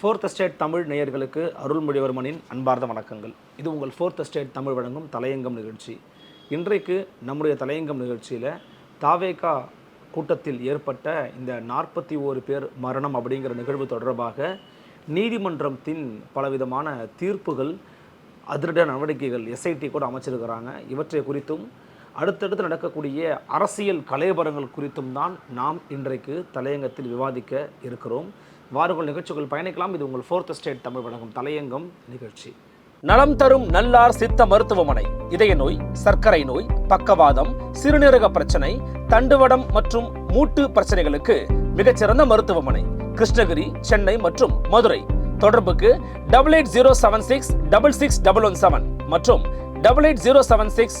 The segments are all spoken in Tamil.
ஃபோர்த் எஸ்டேட் தமிழ் நேயர்களுக்கு அருள்மொழிவர்மனின் அன்பார்ந்த வணக்கங்கள். இது உங்கள் ஃபோர்த் எஸ்டேட் தமிழ் வழங்கும் தலையங்கம் நிகழ்ச்சி. இன்றைக்கு நம்முடைய தலையங்கம் நிகழ்ச்சியில் தாவேகா கூட்டத்தில் ஏற்பட்ட இந்த நாற்பத்தி ஓரு பேர் மரணம் அப்படிங்கிற நிகழ்வு தொடர்பாக நீதிமன்றத்தின் பலவிதமான தீர்ப்புகள் அதிரட நடவடிக்கைகள் எஸ்ஐடி கூட அமைச்சிருக்கிறாங்க. இவற்றை குறித்தும் அடுத்தடுத்து நடக்கக்கூடிய அரசியல் கலையபரங்கள் குறித்தும் தான் நாம் இன்றைக்கு தலையங்கத்தில் விவாதிக்க இருக்கிறோம். வாருங்கள் நிகழ்ச்சிகள் பயணிக்கலாம். இது உங்கள் ஃபோர்த் ஸ்டேட் தமிழ் வழங்கும் தலையங்கம் நிகழ்ச்சி. நலம் தரும் நல்லார் சித்த மருத்துவமனை இதய நோய் சர்க்கரை நோய் பக்கவாதம் சிறுநீரக பிரச்சனை தண்டுவடம் மற்றும் மூட்டு பிரச்சனைகளுக்கு மிகச்சிறந்த மருத்துவமனை கிருஷ்ணகிரி சென்னை மற்றும் மதுரை. தொடர்புக்கு double eight zero seven six double six double one seven மற்றும் double eight zero seven six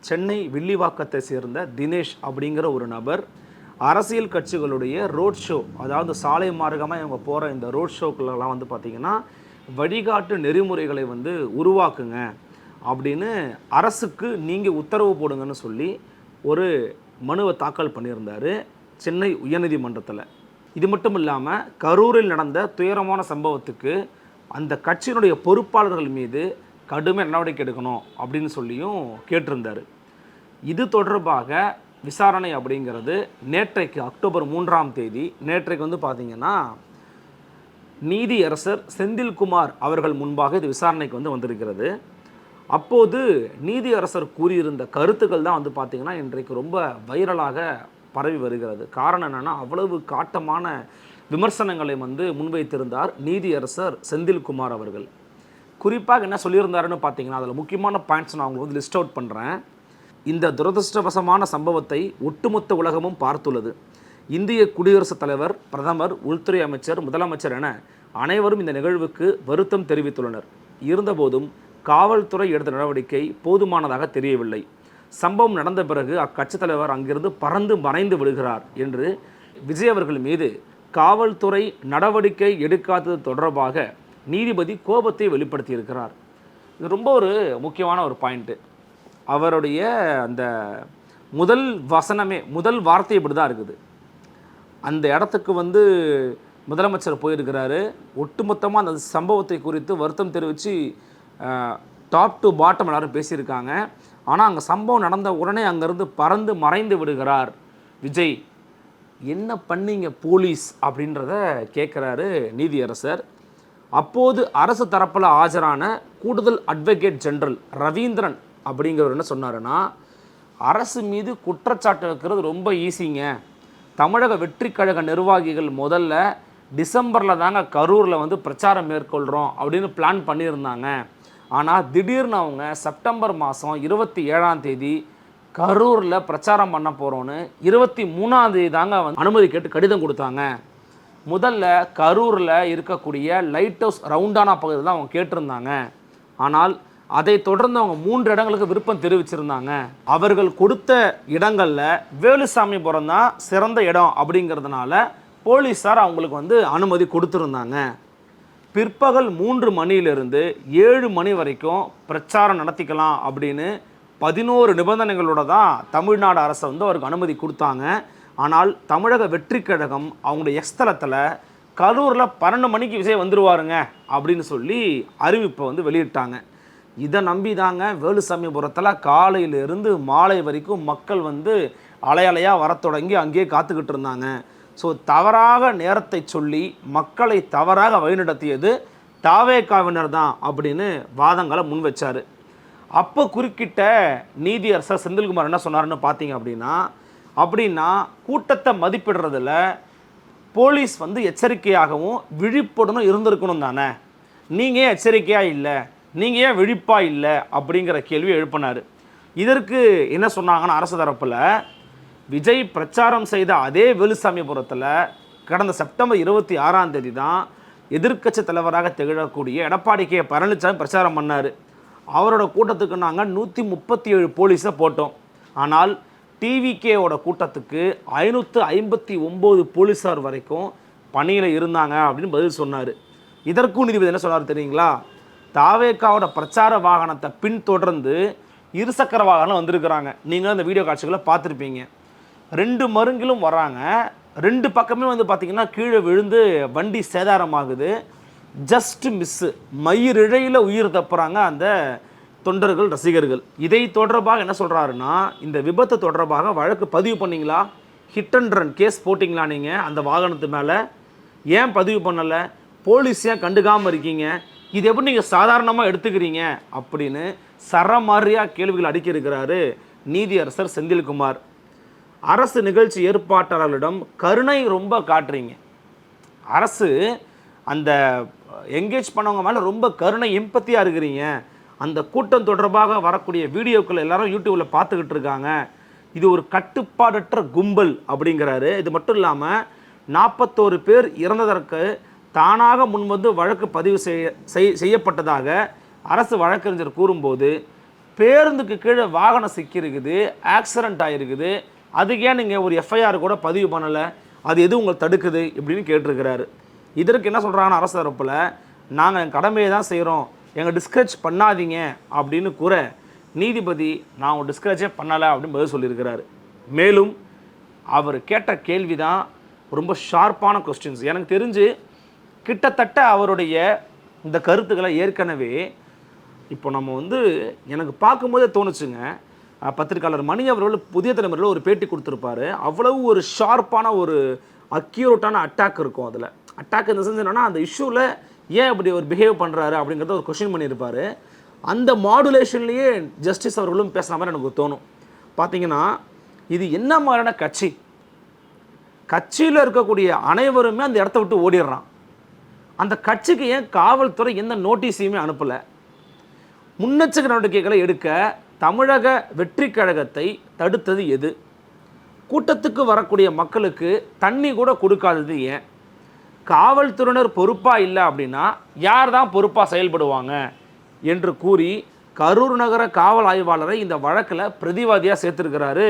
Chennai வில்லிவாக்கத்தை சேர்ந்த தினேஷ் அப்படிங்கிற ஒரு நபர் அரசியல் கட்சிகளுடைய ரோட் ஷோ அதாவது சாலை மார்க்கமாக இவங்க போகிற இந்த ரோட் ஷோக்குள்ளலாம் வந்து பார்த்திங்கன்னா வழிகாட்டு நெறிமுறைகளை வந்து உருவாக்குங்க அப்படின்னு அரசுக்கு நீங்கள் உத்தரவு போடுங்கன்னு சொல்லி ஒரு மனுவை தாக்கல் பண்ணியிருந்தார் சென்னை உயர்நீதிமன்றத்தில். இது மட்டும் இல்லாமல் கரூரில் நடந்த துயரமான சம்பவத்துக்கு அந்த கட்சியினுடைய பொறுப்பாளர்கள் மீது கடுமை நடவடிக்கை எடுக்கணும் அப்படின்னு சொல்லியும் கேட்டிருந்தார். இது தொடர்பாக விசாரணை அப்படிங்கிறது நேற்றைக்கு அக்டோபர் மூன்றாம் தேதி நேற்றைக்கு வந்து பார்த்திங்கன்னா நீதியரசர் செந்தில்குமார் அவர்கள் முன்பாக இது விசாரணைக்கு வந்து வந்திருக்கிறது. அப்போது நீதியரசர் கூறியிருந்த கருத்துக்கள் தான் வந்து பார்த்திங்கன்னா இன்றைக்கு ரொம்ப வைரலாக பரவி வருகிறது. காரணம் என்னென்னா அவ்வளவு காட்டமான விமர்சனங்களை வந்து முன்வைத்திருந்தார் நீதியரசர் செந்தில்குமார் அவர்கள். குறிப்பாக என்ன சொல்லியிருந்தாருன்னு பார்த்தீங்கன்னா அதில் முக்கியமான பாயிண்ட்ஸ் நான் உங்களுக்கு வந்து லிஸ்ட் அவுட் பண்ணுறேன் இந்த துரதிருஷ்டவசமான சம்பவத்தை ஒட்டுமொத்த உலகமும் பார்த்துள்ளது. இந்திய குடியரசுத் தலைவர் பிரதமர் உள்துறை அமைச்சர் முதலமைச்சர் என அனைவரும் இந்த நிகழ்வுக்கு வருத்தம் தெரிவித்துள்ளனர். இருந்தபோதும் காவல்துறை எடுத்த நடவடிக்கை போதுமானதாக தெரியவில்லை. சம்பவம் நடந்த பிறகு அக்கட்சித் தலைவர் அங்கிருந்து பறந்து மறைந்து விடுகிறார் என்று விஜய் அவர்கள் மீது காவல்துறை நடவடிக்கை எடுக்காதது தொடர்பாக நீதிபதி கோபத்தை வெளிப்படுத்தியிருக்கிறார். இது ரொம்ப ஒரு முக்கியமான ஒரு பாயிண்ட்டு அவருடைய அந்த முதல் வசனமே முதல் வார்த்தை இப்படி தான் இருக்குது. அந்த இடத்துக்கு வந்து முதலமைச்சர் போயிருக்கிறாரு. ஒட்டுமொத்தமாக அந்த சம்பவத்தை குறித்து வருத்தம் தெரிவித்து டாப் டு பாட்டம் எல்லாரும் பேசியிருக்காங்க. ஆனால் அங்கே சம்பவம் நடந்த உடனே அங்கேருந்து பறந்து மறைந்து விடுகிறார் விஜய். என்ன பண்ணீங்க போலீஸ் அப்படின்றத கேட்குறாரு நீதியரசர். அப்போது அரசு தரப்பில் ஆஜரான கூடுதல் அட்வொகேட் ஜெனரல் ரவீந்திரன் அப்படிங்கிறவர் என்ன சொன்னாருன்னா அரசு மீது குற்றச்சாட்டு வைக்கிறது ரொம்ப ஈஸிங்க தமிழக வெற்றிக்கழக நிர்வாகிகள் முதல்ல டிசம்பரில் தாங்க கரூரில் வந்து பிரச்சாரம் மேற்கொள்கிறோம் அப்படின்னு பிளான் பண்ணியிருந்தாங்க. ஆனால் திடீர்னு அவங்க செப்டம்பர் மாதம் இருபத்தி ஏழாம் தேதி கரூரில் பிரச்சாரம் பண்ண போகிறோன்னு இருபத்தி மூணாம் தேதி தாங்க அனுமதி கேட்டு கடிதம் கொடுத்தாங்க. முதல்ல கரூரில் இருக்கக்கூடிய லைட் ஹவுஸ் ரவுண்டானா பகுதியில் தான் அவங்க கேட்டிருந்தாங்க. ஆனால் அதை தொடர்ந்து அவங்க மூன்று இடங்களுக்கு விருப்பம் தெரிவிச்சிருந்தாங்க. அவர்கள் கொடுத்த இடங்களில் வேலுசாமிபுரம் தான் சிறந்த இடம் அப்படிங்கிறதுனால போலீஸார் அவங்களுக்கு வந்து அனுமதி கொடுத்துருந்தாங்க. பிற்பகல் மூன்று மணியிலிருந்து ஏழு மணி வரைக்கும் பிரச்சாரம் நடத்திக்கலாம் அப்படின்னு பதினோரு நிபந்தனைகளோட தான் தமிழ்நாடு அரசு வந்து அவருக்கு அனுமதி கொடுத்தாங்க. ஆனால் தமிழக வெற்றி கழகம் அவங்களுடைய எக்ஸ்தலத்தில் கரூரில் பன்னெண்டு மணிக்கு விஜய் வந்துடுவாருங்க அப்படின்னு சொல்லி அறிவிப்பை வந்து வெளியிட்டாங்க. இதை நம்பி தாங்க வேலுசாமிபுரத்தில் காலையிலிருந்து மாலை வரைக்கும் மக்கள் வந்து அலையலையாக வர தொடங்கி அங்கேயே காத்துக்கிட்டு இருந்தாங்க. ஸோ தவறாக நேரத்தை சொல்லி மக்களை தவறாக வழிநடத்தியது தாவேக்காவினர் தான் அப்படின்னு வாதங்களை முன் வச்சார். அப்போ குறுக்கிட்ட நீதியரசர் செந்தில்குமார் என்ன சொன்னார்னு பார்த்தீங்க அப்படின்னா அப்படின்னா கூட்டத்தை மதிப்பிடுறதுல போலீஸ் வந்து எச்சரிக்கையாகவும் விழிப்புடனும் இருந்திருக்கணும் தானே? நீங்கள் ஏன் எச்சரிக்கையாக இல்லை? நீங்கள் ஏன் விழிப்பாக இல்லை? அப்படிங்கிற கேள்வி எழுப்பினார். இதற்கு என்ன சொன்னாங்கன்னா அரசு தரப்பில் விஜய் பிரச்சாரம் செய்த அதே வேலுசாமிபுரத்தில் கடந்த செப்டம்பர் இருபத்தி ஆறாம் தேதி தான் எதிர்க்கட்சி தலைவராக திகழக்கூடிய எடப்பாடி கே பழனிசாமி பிரச்சாரம் பண்ணார். அவரோட கூட்டத்துக்கு நாங்கள் நூற்றி முப்பத்தி ஏழு போலீஸை போட்டோம். ஆனால் டிவிகேவோட கூட்டத்துக்கு ஐநூற்று ஐம்பத்தி ஒம்பது போலீஸார் வரைக்கும் பணியில் இருந்தாங்க அப்படின்னு பதில் சொன்னார். இதற்கும் நீதிபதி என்ன சொன்னார் தெரியுங்களா? தாவேக்காவோட பிரச்சார வாகனத்தை பின்தொடர்ந்து இருசக்கர வாகனம் வந்திருக்கிறாங்க. நீங்கள் அந்த வீடியோ காட்சிகளை பார்த்துருப்பீங்க. ரெண்டு மருங்கிலும் வராங்க. ரெண்டு பக்கமே வந்து பார்த்திங்கன்னா கீழே விழுந்து வண்டி சேதாரமாகுது. ஜஸ்ட் மிஸ்ஸு மயிரிழையில் உயிர் தப்புறாங்க அந்த தொண்டர்கள் ரசிகர்கள். இதை தொடர்பாக என்ன சொல்கிறாருன்னா இந்த விபத்து தொடர்பாக வழக்கு பதிவு பண்ணீங்களா? ஹிட் அண்ட் ரன் கேஸ் போட்டிங்களா நீங்கள் அந்த வாகனத்து மேலே. ஏன் பதிவு பண்ணலை? போலீஸ் ஏன் கண்டுக்காமல் இருக்கீங்க? இது எப்படி நீங்கள் சாதாரணமாக எடுத்துக்கிறீங்க? அப்படின்னு சரமாரியாக கேள்விகள் அடுக்கி இருக்கிறாரு நீதியரசர் செந்தில்குமார். அரசு நிகழ்ச்சி ஏற்பாட்டாளர்களிடம் கருணை ரொம்ப காட்டுறீங்க. அரசு அந்த என்கேஜ் பண்ணவங்க மேலே ரொம்ப கருணை எம்பத்தியாக இருக்கிறீங்க. அந்த கூட்டம் தொடர்பாக வரக்கூடிய வீடியோக்கள் எல்லாரும் யூடியூப்பில் பார்த்துக்கிட்டு இருக்காங்க. இது ஒரு கட்டுப்பாடற்ற கும்பல் அப்படிங்கிறாரு. இது மட்டும் இல்லாமல் நாற்பத்தோரு பேர் இறந்ததற்கு தானாக முன்வந்து வழக்கு பதிவு செய்ய செய்- செய்யப்பட்டதாக அரசு வழக்கறிஞர் கூறும்போது பேருந்துக்கு கீழே வாகனம் சிக்கியிருக்குது ஆக்சிடென்ட் ஆகிருக்குது அதுக்கே ஏன் நீங்கள் ஒரு எஃப்ஐஆர் கூட பதிவு பண்ணலை? அது எது உங்களை தடுக்குது? இப்படின்னு கேட்டிருக்கிறாரு. இதற்கு என்ன சொல்கிறாங்கன்னா அரசு தரப்பில் நாங்கள் என் கடமையை தான் செய்கிறோம் எங்கள் டிஸ்கரேஜ் பண்ணாதீங்க அப்படின்னு கூற நீதிபதி நான் உங்கள் டிஸ்கரேஜே பண்ணலை அப்படின்னு பதில் சொல்லியிருக்கிறாரு. மேலும் அவர் கேட்ட கேள்வி தான் ரொம்ப ஷார்ப்பான கொஸ்டின்ஸ் எனக்கு தெரிஞ்சு கிட்டத்தட்ட அவருடைய இந்த கருத்துக்களை ஏற்கனவே இப்போ நம்ம வந்து எனக்கு பார்க்கும்போதே தோணுச்சுங்க. பத்திரிகையாளர் பத்திரிக்கையாளர் மணி அவர்கள் புதிய தலைமுறையில் ஒரு பேட்டி கொடுத்துருப்பாரு. அவ்வளவு ஒரு ஷார்ப்பான ஒரு அக்யூரேட்டான அட்டாக் இருக்கும் அதில். அட்டாக் இந்த சென்ஸ் என்னென்னா அந்த இஷ்யூவில் ஏன் இப்படி ஒரு பிஹேவ் பண்ணுறாரு அப்படிங்கிறத ஒரு கொஷின் பண்ணியிருப்பார். அந்த மாடுலேஷன்லேயே ஜஸ்டிஸ் அவர்களும் பேசுகிற மாதிரி எனக்கு தோணும். பார்த்தீங்கன்னா இது என்ன மாதிரியான கட்சி? கட்சியில் இருக்கக்கூடிய அனைவருமே அந்த இடத்த விட்டு ஓடிடுறான். அந்த கட்சிக்கு ஏன் காவல்துறை எந்த நோட்டீஸையுமே அனுப்பலை? முன்னெச்சரிக்கை நடவடிக்கைகளை எடுக்க தமிழக வெற்றி கழகத்தை தடுத்தது எது? கூட்டத்துக்கு வரக்கூடிய மக்களுக்கு தண்ணி கூட கொடுக்காதது ஏன்? காவல்துறையினர் பொறுப்பாக இல்லை அப்படின்னா யார் தான் பொறுப்பாக செயல்படுவாங்க என்று கூறி கரூர் நகர காவல் ஆய்வாளரை இந்த வழக்கில் பிரதிவாதியாக சேர்த்துருக்கிறாரு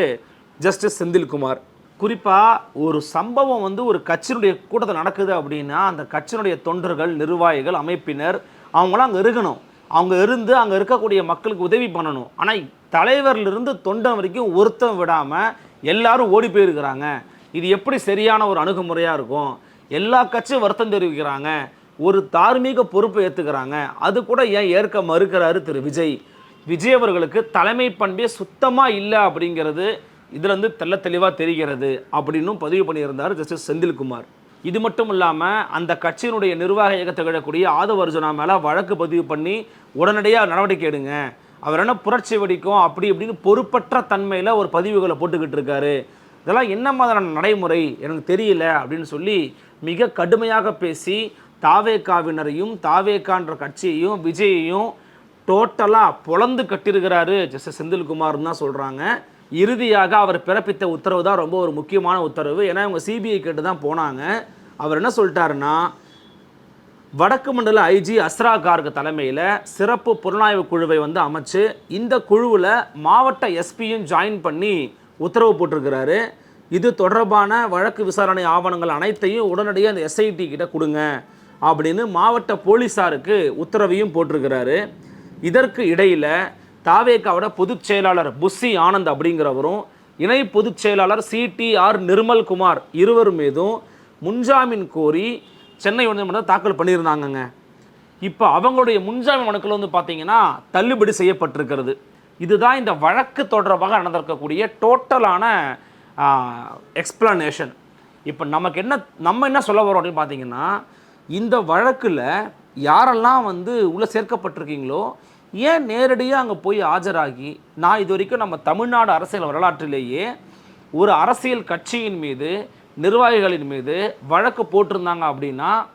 ஜஸ்டிஸ் செந்தில்குமார். குறிப்பாக ஒரு சம்பவம் வந்து ஒரு கட்சியினுடைய கூட்டத்தில் நடக்குது அப்படின்னா அந்த கட்சியினுடைய தொண்டர்கள் நிர்வாகிகள் அமைப்பினர் அவங்களாம் அங்கே இருக்கணும். அவங்க இருந்து அங்கே இருக்கக்கூடிய மக்களுக்கு உதவி பண்ணணும். ஆனால் தலைவர்லேருந்து தொண்டன் வரைக்கும் ஒருத்தம் விடாமல் எல்லாரும் ஓடி போயிருக்கிறாங்க. இது எப்படி சரியான ஒரு அணுகுமுறையாக இருக்கும்? எல்லா கட்சியும் வருத்தம் தெரிவிக்கிறாங்க. ஒரு தார்மீக பொறுப்பை ஏற்றுக்கிறாங்க அது கூட ஏன் ஏற்க மறுக்கிறாரு திரு விஜய்? விஜய் அவர்களுக்கு தலைமை பண்பே சுத்தமாக இல்லை அப்படிங்கிறது இதுலேருந்து தெல்ல தெளிவாக தெரிகிறது அப்படின்னும் பதிவு பண்ணியிருந்தார் ஜஸ்டிஸ் செந்தில்குமார். இது மட்டும் இல்லாமல் அந்த கட்சியினுடைய நிர்வாக இயக்கத்தை திகழக்கூடிய ஆதவ அர்ஜுனா மேலே வழக்கு பதிவு பண்ணி உடனடியாக நடவடிக்கை எடுங்க. அவர் என்ன புரட்சி வெடிக்கும் அப்படி இப்படின்னு பொறுப்பற்ற தன்மையில் ஒரு பதிவுகளை போட்டுக்கிட்டு இருக்காரு. இதெல்லாம் என்ன மாதிரியான நடைமுறை? எனக்கு தெரியல அப்படின்னு சொல்லி மிக கடுமையாக பேசி தாவேக்காவினரையும் தாவேக்கான்ற கட்சியையும் விஜயையும் டோட்டலாக பொளந்து கட்டியிருக்கிறாரு ஜஸ்டிஸ் செந்தில்குமார்னு தான் சொல்கிறாங்க இறுதியாக அவர் பிறப்பித்த உத்தரவு தான் ரொம்ப ஒரு முக்கியமான உத்தரவு. ஏன்னா இவங்க சிபிஐ கேட்டு தான் போனாங்க. அவர் என்ன சொல்லிட்டாருன்னா வடக்கு மண்டல ஐஜி அஸ்ரா கார்க் தலைமையில் சிறப்பு புலனாய்வு குழுவை வந்து அமைச்சு இந்த குழுவில் மாவட்ட எஸ்பியும் ஜாயின் பண்ணி உத்தரவு போட்டிருக்கிறாரு. இது தொடர்பான வழக்கு விசாரணை ஆவணங்கள் அனைத்தையும் உடனடியாக அந்த எஸ்ஐடி கிட்ட கொடுங்க அப்படின்னு மாவட்ட போலீஸாருக்கு உத்தரவையும் போட்டிருக்கிறாரு. இதற்கு இடையில் தாவேக்காவோட பொதுச் செயலாளர் புஸ்ஸி ஆனந்த் அப்படிங்கிறவரும் இணை பொதுச் செயலாளர் சிடிஆர் நிர்மல்குமார் இருவர் மீதும் முன்ஜாமீன் கோரி சென்னை உயர்நீதிமன்றம் தாக்கல் பண்ணியிருந்தாங்கங்க. இப்போ அவங்களுடைய முன்ஜாமீன் மனுக்கள் வந்து பார்த்தீங்கன்னா தள்ளுபடி செய்யப்பட்டிருக்கிறது. இதுதான் இந்த வழக்கு தொடர்பாக நடந்திருக்கக்கூடிய டோட்டலான எக்ஸ்பிளனேஷன் இப்போ நமக்கு என்ன நம்ம என்ன சொல்ல வரோம் அப்படின்னு பார்த்தீங்கன்னா இந்த வழக்கில் யாரெல்லாம் வந்து உள்ளே சேர்க்கப்பட்டிருக்கீங்களோ ஏன் நேரடியாக அங்கே போய் ஆஜராகி நான் இது வரைக்கும் நம்ம தமிழ்நாடு அரசியல் வரலாற்றிலேயே ஒரு அரசியல் கட்சியின் மீது நிர்வாகிகளின் மீது வழக்கு போட்டிருந்தாங்க அப்படின்னா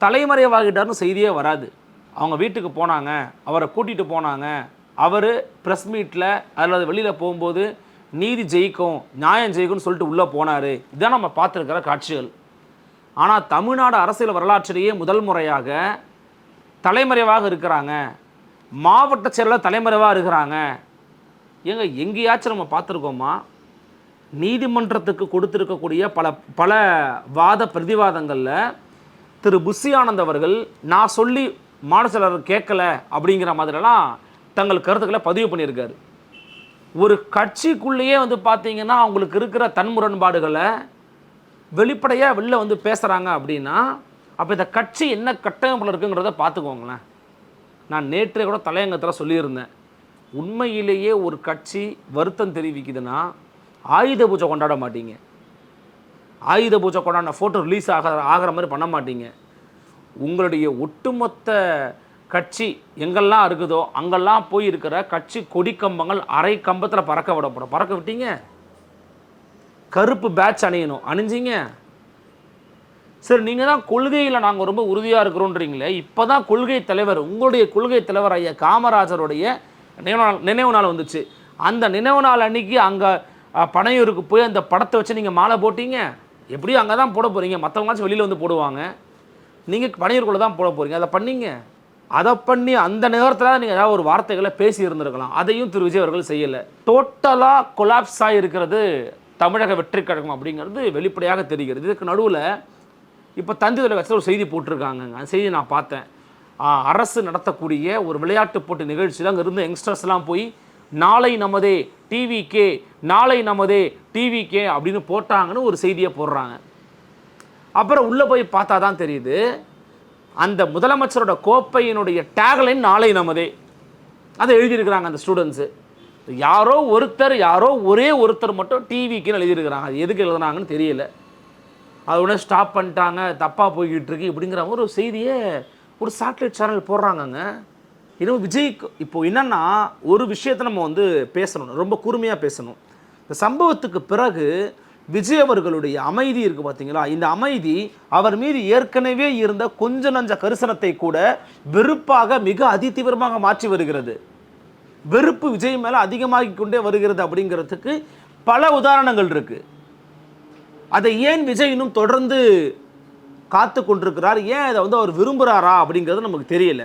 தலைமறைவாகிட்டார்னு செய்தியே வராது. அவங்க வீட்டுக்கு போனாங்க அவரை கூட்டிகிட்டு போனாங்க அவர் ப்ரெஸ் மீட்டில் அல்லது வெளியில் போகும்போது நீதி ஜெயிக்கும் நியாயம் ஜெயிக்கும்னு சொல்லிட்டு உள்ளே போனார். இதான் நம்ம பார்த்துருக்கிற காட்சிகள். ஆனால் தமிழ்நாடு அரசியல் வரலாற்றிலேயே முதல் முறையாக தலைமறைவாக இருக்கிறாங்க. மாவட்ட செயலாளர் தலைமறைவாக இருக்கிறாங்க. ஏங்க எங்கேயாச்சும் நம்ம பார்த்துருக்கோமா? நீதிமன்றத்துக்கு கொடுத்துருக்கக்கூடிய பல பல வாத பிரதிவாதங்களில் திரு. புஷி ஆனந்த் அவர்கள் நான் சொல்லி மாநில கேட்கல அப்படிங்கிற மாதிரிலாம் தங்கள் கருத்துக்களை பதிவு பண்ணியிருக்காரு. ஒரு கட்சிக்குள்ளேயே வந்து பார்த்தீங்கன்னா அவங்களுக்கு இருக்கிற தன்முரண்பாடுகளை வெளிப்படையாக வெளில வந்து பேசுகிறாங்க அப்படின்னா அப்போ இந்த கட்சி என்ன கட்டமைப்பில் இருக்குங்கிறத பார்த்துக்கோங்களேன். நான் நேற்றே கூட தலையங்கத்தில் சொல்லியிருந்தேன். உண்மையிலேயே ஒரு கட்சி வருத்தம் தெரிவிக்குதுன்னா ஆயுத பூஜை கொண்டாட மாட்டீங்க. ஆயுத பூஜை கொண்டாடின ஃபோட்டோ ரிலீஸ் ஆக ஆகிற மாதிரி பண்ண மாட்டீங்க. உங்களுடைய ஒட்டுமொத்த கட்சி எங்கெல்லாம் இருக்குதோ அங்கெல்லாம் போய் இருக்கிற கட்சி கொடி கம்பங்கள் அரை கம்பத்தில் பறக்க விடப்படும். பறக்க விட்டீங்க? கருப்பு பேட்ச் அணியணும். அணிஞ்சிங்க? சரி நீங்கள் தான் கொள்கையில் நாங்கள் ரொம்ப உறுதியாக இருக்கிறோன்றீங்களே இப்போ தான் கொள்கை தலைவர் உங்களுடைய கொள்கை தலைவர் ஐயா காமராஜருடைய நினைவு நாள் நினைவு நாள் வந்துச்சு. அந்த நினைவு நாள் அன்னைக்கு அங்கே பனையூருக்கு போய் அந்த படத்தை வச்சு நீங்கள் மாலை போட்டீங்க? எப்படியும் அங்கே தான் போட போகிறீங்க மற்றவங்களாச்சும் வெளியில் வந்து போடுவாங்க. நீங்கள் பனையூருக்குள்ளே தான் போட போகிறீங்க அதை பண்ணீங்க? அதை பண்ணி அந்த நேரத்தில் நீங்கள் ஏதாவது ஒரு வார்த்தைகளை பேசி இருந்திருக்கலாம். அதையும் திரு விஜய் அவர்கள் செய்யலை. டோட்டலாக கொலாப்ஸ் ஆகிருக்கிறது தமிழக வெற்றி கழகம் அப்படிங்கிறது வெளிப்படையாக தெரிகிறது. இதுக்கு நடுவில் இப்போ தந்தி தொலைக்காட்சியில் ஒரு செய்தி போட்டிருக்காங்க. அந்த செய்தி நான் பார்த்தேன். அரசு நடத்தக்கூடிய ஒரு விளையாட்டு போட்டி நிகழ்ச்சியில் அங்கே இருந்த யங்ஸ்டர்ஸ்லாம் போய் நாளை நமதே டிவிகே நாளை நமதே டிவிகே அப்படின்னு போட்டாங்கன்னு ஒரு செய்தியை போடுறாங்க. அப்புறம் உள்ளே போய் பார்த்தா தான் தெரியுது. அந்த முதலமைச்சரோட கோப்பையினுடைய டேக்லைன் நாளை நமதே. அதை எழுதியிருக்கிறாங்க அந்த ஸ்டூடெண்ட்ஸு யாரோ ஒருத்தர் யாரோ ஒரே ஒருத்தர் மட்டும் டிவிக்குன்னு எழுதியிருக்கிறாங்க. அது எதுக்கு எழுதுனாங்கன்னு தெரியல. அதை உடனே ஸ்டாப் பண்ணிட்டாங்க தப்பாக போய்கிட்டு இருக்கு இப்படிங்கிற ஒரு செய்தியை ஒரு சேட்டலைட் சேனல் போடுறாங்கங்க. இன்னும் விஜய்க்கு இப்போது என்னென்னா ஒரு விஷயத்தை நம்ம வந்து பேசணும் ரொம்ப கூர்மையாக பேசணும். இந்த சம்பவத்துக்கு பிறகு விஜய் அவர்களுடைய அமைதி இருக்குது பார்த்தீங்களா இந்த அமைதி அவர் மீது ஏற்கனவே இருந்த கொஞ்ச நஞ்ச கரிசனத்தை கூட வெறுப்பாக மிக அதிதீவிரமாக மாற்றி வருகிறது. வெறுப்பு விஜய் மேலே அதிகமாகிக் கொண்டே வருகிறது அப்படிங்கிறதுக்கு பல உதாரணங்கள் இருக்குது அதை ஏன் விஜய் இன்னும் தொடர்ந்து காத்து கொண்டிருக்கிறார்? ஏன் அதை வந்து அவர் விரும்புகிறாரா அப்படிங்கிறது நமக்கு தெரியல.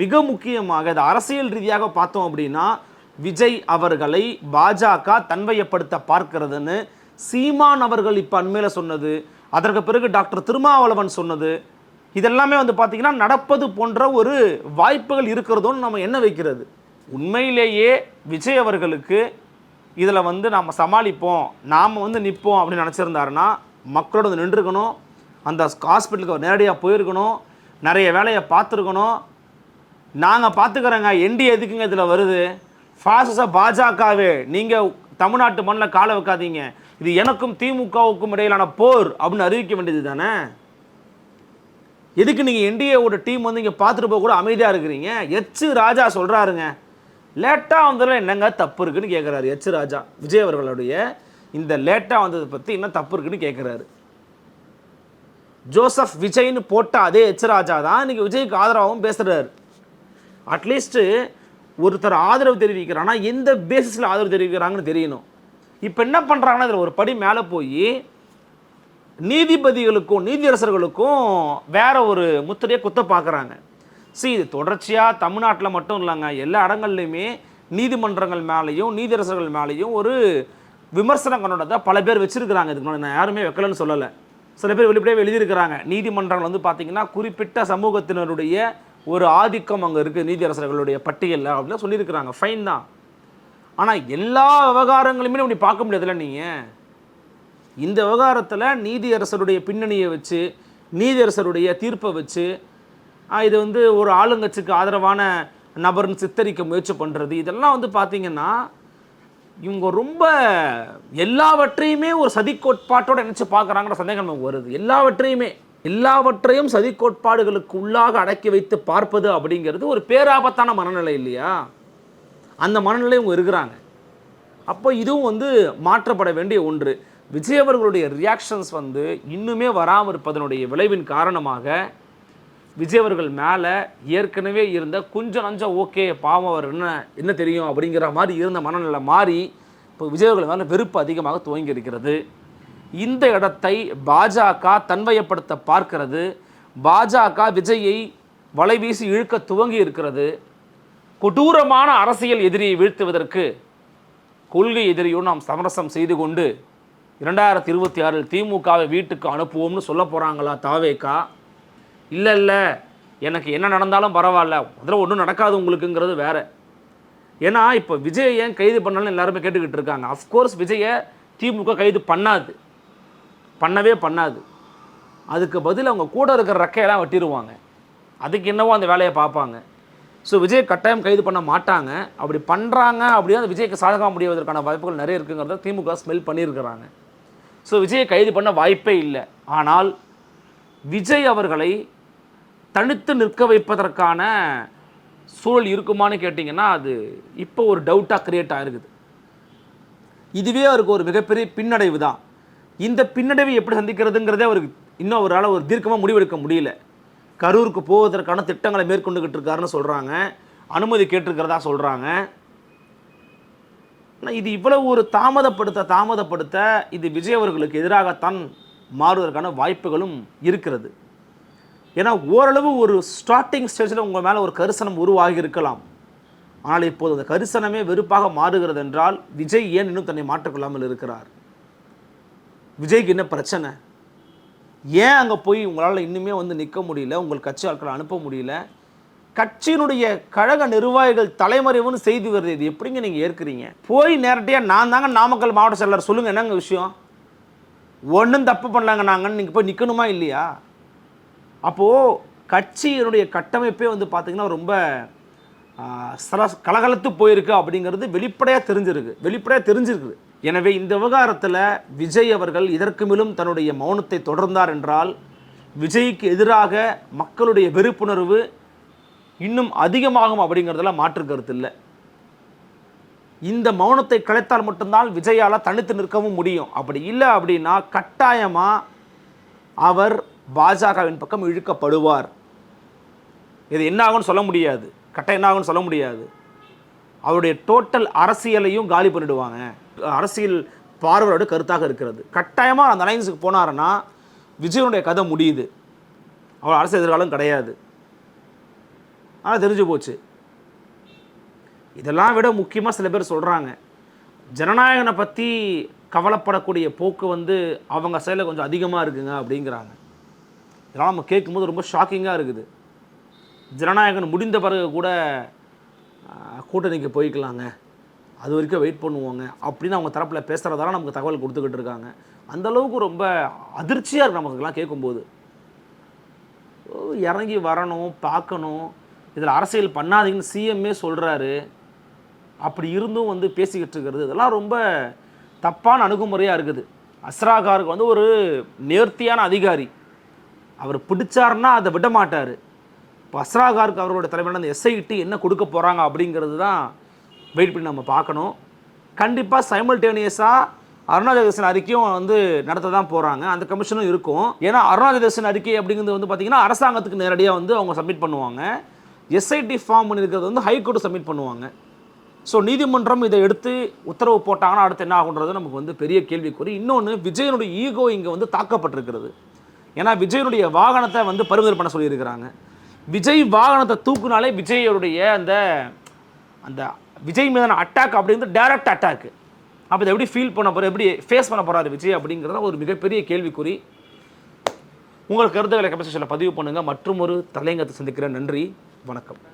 மிக முக்கியமாக அதை அரசியல் ரீதியாக பார்த்தோம் அப்படின்னா விஜய் அவர்களை பாஜக தன்மையப்படுத்த பார்க்கிறதுன்னு சீமான் அவர்கள் இப்போ அண்மையில் சொன்னது அதற்கு பிறகு டாக்டர் திருமாவளவன் சொன்னது இதெல்லாமே வந்து பார்த்திங்கன்னா நடப்பது போன்ற ஒரு வாய்ப்புகள் இருக்கிறதோன்னு நம்ம என்ன வைக்கிறது? உண்மையிலேயே விஜய் அவர்களுக்கு இதில் வந்து நாம் சமாளிப்போம் நாம் வந்து நிற்போம் அப்படின்னு நினச்சிருந்தாருன்னா மக்களோட வந்து நின்றுக்கணும் அந்த ஹாஸ்பிட்டலுக்கு அவர் நேரடியாக போயிருக்கணும் நிறைய வேலையை பார்த்துருக்கணும். நாங்கள் பார்த்துக்கிறோங்க என்டி எதுக்குங்க இதில் வருது? ஃபாசிச பாஜகவே நீங்கள் தமிழ்நாட்டு மண்ணில் காலை வைக்காதீங்க. இது எனக்கும் திமுகவுக்கும் இடையிலான போர் அப்படின்னு அறிவிக்க வேண்டியது தானே? எதுக்கு நீங்கள் என்டிஏவோட டீம் வந்து இங்கே பார்த்துட்டு போக கூட அமைதியாக இருக்கிறீங்க? எச்சு ராஜா சொல்கிறாருங்க லேட்டாக வந்ததில் என்னங்க தப்பு இருக்குன்னு கேட்குறாரு எச்சு ராஜா விஜய் அவர்களுடைய இந்த லேட்டாக வந்ததை பற்றி என்ன தப்பு இருக்குன்னு கேட்குறாரு ஜோசப் விஜய்னு போட்ட அதே எச் ராஜா தான் இன்றைக்கி விஜய்க்கு ஆதரவாகவும் பேசுகிறாரு அட்லீஸ்ட்டு ஒருத்தர் ஆதரவு தெரிவிக்கிறான்னா எந்த பேசிஸில் ஆதரவு தெரிவிக்கிறாங்கன்னு தெரியணும். இப்போ என்ன பண்ணுறாங்கன்னா இதில் ஒரு படி மேலே போய் நீதிபதிகளுக்கும் நீதியரசர்களுக்கும் வேற ஒரு முத்திரையை குத்த பார்க்குறாங்க சரி இது தொடர்ச்சியாக தமிழ்நாட்டில் மட்டும் இல்லைங்க. எல்லா இடங்கள்லையுமே நீதிமன்றங்கள் மேலேயும் நீதியரசர்கள் மேலேயும் ஒரு விமர்சனம் கண்ணோட்டத்தை பல பேர் வச்சுருக்கிறாங்க. இதுக்கு முன்னாடி நான் யாருமே வைக்கலன்னு சொல்லலை. சில பேர் வெளிப்படையாக எழுதியிருக்கிறாங்க. நீதிமன்றங்கள் வந்து பார்த்திங்கன்னா குறிப்பிட்ட சமூகத்தினருடைய ஒரு ஆதிக்கம் அங்கே இருக்குது நீதியரசர்களுடைய பட்டியலில் அப்படின்னு சொல்லியிருக்கிறாங்க. ஃபைன் தான். ஆனால் எல்லா விவகாரங்களுமே அப்படி பார்க்க முடியாதுல்ல நீங்கள் இந்த விவகாரத்தில் நீதியரசருடைய பின்னணியை வச்சு நீதியரசருடைய தீர்ப்பை வச்சு இது வந்து ஒரு ஆளுங்கட்சிக்கு ஆதரவான நபர்னு சித்தரிக்க முயற்சி பண்ணுறது இதெல்லாம் வந்து பார்த்தீங்கன்னா இவங்க ரொம்ப எல்லாவற்றையுமே ஒரு சதி கோட்பாட்டோடு நினச்சி பார்க்குறாங்கிற சந்தேகம் நமக்கு வருது. எல்லாவற்றையுமே. எல்லாவற்றையும் சதி கோட்பாடுகளுக்கு உள்ளாக அடக்கி வைத்து பார்ப்பது அப்படிங்கிறது ஒரு பேராபத்தான மனநிலை இல்லையா? அந்த மனநிலை இவங்க இருக்கிறாங்க. அப்போ இதுவும் வந்து மாற்றப்பட வேண்டிய ஒன்று. விஜய் அவர்களுடைய ரியாக்ஷன்ஸ் வந்து இன்னுமே வராமல் இருப்பதனுடைய விளைவின் காரணமாக விஜய் அவர்கள் மேலே ஏற்கனவே இருந்த கொஞ்சம் நஞ்சம் ஓகே பாவம் அவர் என்ன என்ன தெரியும் அப்படிங்கிற மாதிரி இருந்த மனநிலை மாறி இப்போ விஜய் அவர்கள் மேலே வெறுப்பு அதிகமாக துவங்கி இருக்கிறது. இந்த இடத்தை பாஜக தன்வயப்படுத்த பார்க்கிறது. பாஜக விஜயை வலைவீசி இழுக்க துவங்கி இருக்கிறது. கொடூரமான அரசியல் எதிரியை வீழ்த்துவதற்கு கொள்கை எதிரியும் நாம் சமரசம் செய்து கொண்டு இரண்டாயிரத்தி இருபத்தி ஆறில் திமுகவை வீட்டுக்கு அனுப்புவோம்னு சொல்ல போகிறாங்களா தாவேக்கா? இல்லை இல்லை. எனக்கு என்ன நடந்தாலும் பரவாயில்ல. அதில் ஒன்றும் நடக்காது உங்களுக்குங்கிறது வேற. ஏன்னா இப்போ விஜய் ஏன் கைது பண்ணாலும் எல்லாருமே கேட்டுக்கிட்டு இருக்காங்க. அஃப்கோர்ஸ் விஜயை திமுக கைது பண்ணாது. பண்ணவே பண்ணாது. அதுக்கு பதில் அவங்க கூட இருக்கிற ரெக்கையெல்லாம் வெட்டிடுவாங்க அதுக்கு என்னவோ அந்த வேலையை பார்ப்பாங்க. ஸோ விஜய் கட்டாயம் கைது பண்ண மாட்டாங்க. அப்படி பண்ணுறாங்க அப்படின்னா அந்த விஜய்க்கு சாதகம் முடிவதற்கான வாய்ப்புகள் நிறைய இருக்குங்கிறத திமுக ஸ்மெல் பண்ணியிருக்கிறாங்க. ஸோ விஜயை கைது பண்ண வாய்ப்பே இல்லை. ஆனால் விஜய் அவர்களை தனித்து நிற்க வைப்பதற்கான சூழல் இருக்குமான்னு கேட்டிங்கன்னா அது இப்போ ஒரு டவுட்டாக க்ரியேட் ஆகிருக்குது இதுவே அவருக்கு ஒரு மிகப்பெரிய பின்னடைவு தான். இந்த பின்னடைவை எப்படி சந்திக்கிறதுங்கிறதே அவருக்கு இன்னும் அவரால் ஒரு தீர்க்கமாக முடிவெடுக்க முடியல. கரூருக்கு போவதற்கான திட்டங்களை மேற்கொண்டுக்கிட்டு இருக்காருன்னு சொல்கிறாங்க அனுமதி கேட்டிருக்கிறதா சொல்கிறாங்க ஆனால் இது இவ்வளவு ஒரு தாமதப்படுத்த தாமதப்படுத்த இது விஜய் அவர்களுக்கு எதிராகத்தான் மாறுவதற்கான வாய்ப்புகளும் இருக்கிறது. ஏன்னா ஓரளவு ஒரு ஸ்டார்டிங் ஸ்டேஜில் உங்கள் மேலே ஒரு கரிசனம் உருவாகி இருக்கலாம். ஆனால் இப்போது அந்த கரிசனமே வெறுப்பாக மாறுகிறது என்றால் விஜய் ஏன் இன்னும் தன்னை மாற்றிக்கொள்ளாமல் இருக்கிறார்? விஜய்க்கு என்ன பிரச்சனை? ஏன் அங்கே போய் உங்களால் இன்னுமே வந்து நிற்க முடியல? உங்கள் கட்சி ஆட்களை அனுப்ப முடியல? கட்சியினுடைய கழக நிர்வாகிகள் தலைமறைவுன்னு செய்தி வருது. இது எப்படிங்க நீங்கள் ஏற்கிறீங்க? போய் நேரடியாக நான் தாங்க நாமக்கல் மாவட்ட செயலர் சொல்லுங்கள் என்னங்க விஷயம்? ஒன்றும் தப்பு பண்ணலாங்க நாங்கன்னு நீங்கள் போய் நிற்கணுமா இல்லையா? அப்போது கட்சியினுடைய கட்டமைப்பே வந்து பார்த்திங்கன்னா ரொம்ப சல கலகலத்து போயிருக்கு அப்படிங்கிறது வெளிப்படையாக தெரிஞ்சிருக்கு. வெளிப்படையாக தெரிஞ்சிருக்குது. எனவே இந்த விவகாரத்தில் விஜய் அவர்கள் இதற்கு மேலும் தன்னுடைய மௌனத்தை தொடர்ந்தார் என்றால் விஜய்க்கு எதிராக மக்களுடைய வெறுப்புணர்வு இன்னும் அதிகமாகும் அப்படிங்கிறதுல மாற்று கருத்து இல்லை. இந்த மௌனத்தை கலைத்தால் மட்டும்தான் விஜயால் தனித்து நிற்கவும் முடியும். அப்படி இல்லை அப்படின்னா கட்டாயமாக அவர் பாஜகவின் பக்கம் இழுக்கப்படுவார். இது என்ன ஆகும்னு சொல்ல முடியாது. கட்டாயம் என்ன ஆகும்னு சொல்ல முடியாது. அவருடைய டோட்டல் அரசியலையும் காலி பண்ணிடுவாங்க. அரசியல் பார்வையோட கருத்தாக இருக்கிறது. கட்டாயமாக அந்த அலையன்ஸுக்கு போனாருன்னா விஜயனுடைய கதை முடியுது. அவர் அரசு எதிர்காலம் கிடையாது. ஆனால் தெரிஞ்சு போச்சு. இதெல்லாம் விட முக்கியமாக சில பேர் சொல்கிறாங்க ஜனநாயகனை பற்றி கவலைப்படக்கூடிய போக்கு வந்து அவங்க சைடில் கொஞ்சம் அதிகமாக இருக்குங்க அப்படிங்கிறாங்க. இதெல்லாம் நம்ம கேட்கும்போது ரொம்ப ஷாக்கிங்காக இருக்குது. ஜனநாயகன் முடிந்த பிறகு கூட கூட்டணிக்கு போய்க்கலாங்க. அது வரைக்கும் வெயிட் பண்ணுவோங்க. அப்படின்னு அவங்க தரப்பில் பேசுகிறதால நமக்கு தகவல் கொடுத்துக்கிட்டு இருக்காங்க. அந்தளவுக்கு ரொம்ப அதிர்ச்சியாக இருக்கு நமக்குலாம் கேட்கும்போது. இறங்கி வரணும் பார்க்கணும். இதில் அரசியல் பண்ணாதீங்கன்னு சிஎம்ஏ சொல்கிறாரு அப்படி இருந்தும் வந்து பேசிக்கிட்டு இருக்கிறது. இதெல்லாம் ரொம்ப தப்பான அணுகுமுறையாக இருக்குது. அஸ்ராகாருக்கு வந்து ஒரு நேர்த்தியான அதிகாரி. அவர் பிடிச்சாருன்னா அதை விட மாட்டார். இப்போ அஸ்ராகாருக்கு அவரோட தலைமையில் அந்த எஸ்ஐடி என்ன கொடுக்க போகிறாங்க அப்படிங்கிறது தான் வெயிட் பண்ணி நம்ம பார்க்கணும். கண்டிப்பாக சைமல்டேனியஸாக அருணாச்சலேசன் அறிக்கையும் வந்து நடத்த தான் போகிறாங்க அந்த கமிஷனும் இருக்கும். ஏன்னா அருணாச்சலேசன் அறிக்கை அப்படிங்கிறது வந்து பார்த்திங்கன்னா அரசாங்கத்துக்கு நேரடியாக வந்து அவங்க சப்மிட் பண்ணுவாங்க. எஸ்ஐடி ஃபார்ம் பண்ணியிருக்கிறது வந்து ஹைகோர்ட்டு சப்மிட் பண்ணுவாங்க. ஸோ நீதிமன்றம் இதை எடுத்து உத்தரவு போட்டாங்கன்னா அடுத்து என்ன ஆகுன்றது நமக்கு வந்து பெரிய கேள்விக்குறி. இன்னொன்று விஜயனுடைய ஈகோ இங்கே வந்து தாக்கப்பட்டிருக்கிறது. ஏன்னா விஜயனுடைய வாகனத்தை வந்து பறிமுதல் பண்ண சொல்லியிருக்கிறாங்க. விஜய் வாகனத்தை தூக்குனாலே விஜயோடைய அந்த அந்த விஜய் மீதான அட்டாக் அப்படிங்கிறது டைரக்ட் அட்டாக்கு அப்போ இதை எப்படி ஃபீல் பண்ண போகிற எப்படி ஃபேஸ் பண்ண போகிறாரு விஜய் அப்படிங்கிறத ஒரு மிகப்பெரிய கேள்விக்குறி. உங்கள் கருத்துக்களை கமெண்ட் செக்ஷனில் பதிவு பண்ணுங்கள் மற்றும் ஒரு தலையங்கத்தை சந்திக்கிறேன். நன்றி. வணக்கம்.